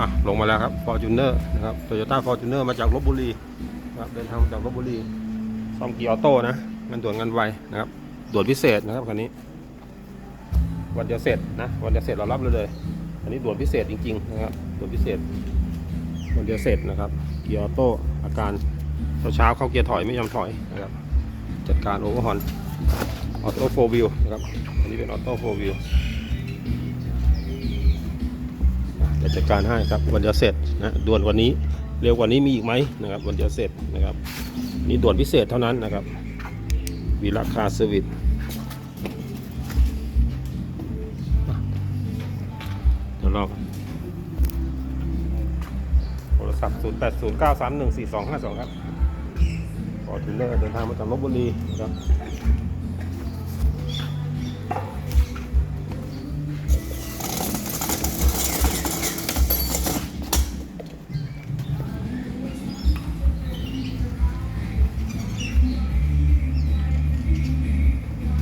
อะลงมาแล้วครับ Fortuner นะครับ Toyota Fortuner มาจากลบบุรีนะครับเดินทางมาจากลบบุรีซ่อมเกียร์ออโต้นะงานด่วนงานไวนะครับด่วนพิเศษนะครับคันนี้ วันเดียวเสร็จนะวันเดียวเสร็จเรารับเลยเลยอันนี้ด่วนพิเศษจริงๆนะครับด่วนพิเศษวันเดียวเสร็จนะครับเกียร์ออโต้อาการเช้าเข้าเกียร์ถอยไม่ยอมถอยนะครับจัดการโอเวอร์ฮอนออโต้โฟวิวนะครับอันนี้เป็นออโต้โฟวิว จะจัดการให้ครับวันเดียวเสร็จนะด่วนกว่านี้เร็วกว่านี้มีอีกไหมนะครับวันเดียวเสร็จนะครับนี่ด่วนพิเศษเท่านั้นนะครับวีราคาเซอร์วิสเดี๋ยวเราโทรศัพท์ 0 8 0 9 3 1 4 2 5 2 ครับฟอร์จูเนอร์เดินทางมาจากลบบุรีนะครับ